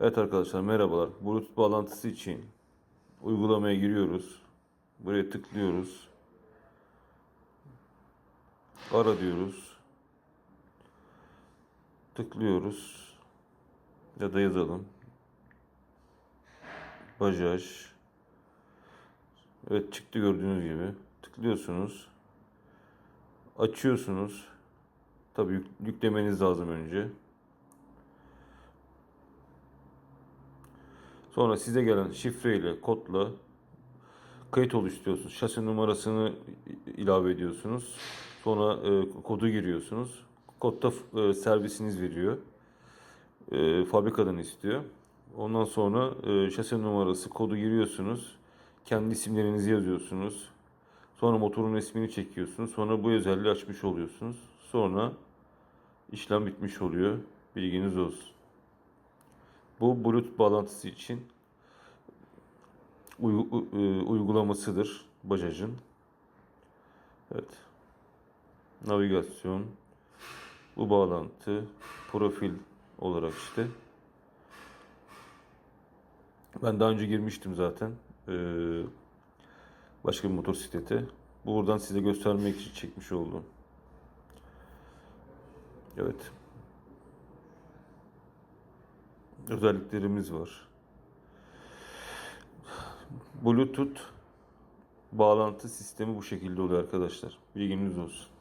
Evet arkadaşlar merhabalar. Bluetooth bağlantısı için uygulamaya giriyoruz. Buraya tıklıyoruz. Ara diyoruz. Tıklıyoruz. Ya da yazalım. Bajaj. Evet çıktı gördüğünüz gibi. Tıklıyorsunuz. Açıyorsunuz. Tabii yük- yüklemeniz lazım önce. Sonra size gelen şifreyle, kodla kayıt oluşturuyorsunuz. Şasi numarasını ilave ediyorsunuz. Sonra e, kodu giriyorsunuz. Kodda e, servisiniz veriyor. E, fabrikadan istiyor. Ondan sonra e, şasi numarası, kodu giriyorsunuz. Kendi isimlerinizi yazıyorsunuz. Sonra motorun resmini çekiyorsunuz. Sonra bu özelliği açmış oluyorsunuz. Sonra işlem bitmiş oluyor. Bilginiz olsun. Bu Bluetooth bağlantısı için e, uygulamasıdır Bajaj'ın. Evet. Navigasyon, bu bağlantı, profil olarak işte. Ben daha önce girmiştim zaten. Ee, başka bir motosiklete. Buradan size göstermek için çekmiş oldum. Evet. Özelliklerimiz var. Bluetooth bağlantı sistemi bu şekilde oluyor arkadaşlar. Bilginiz olsun.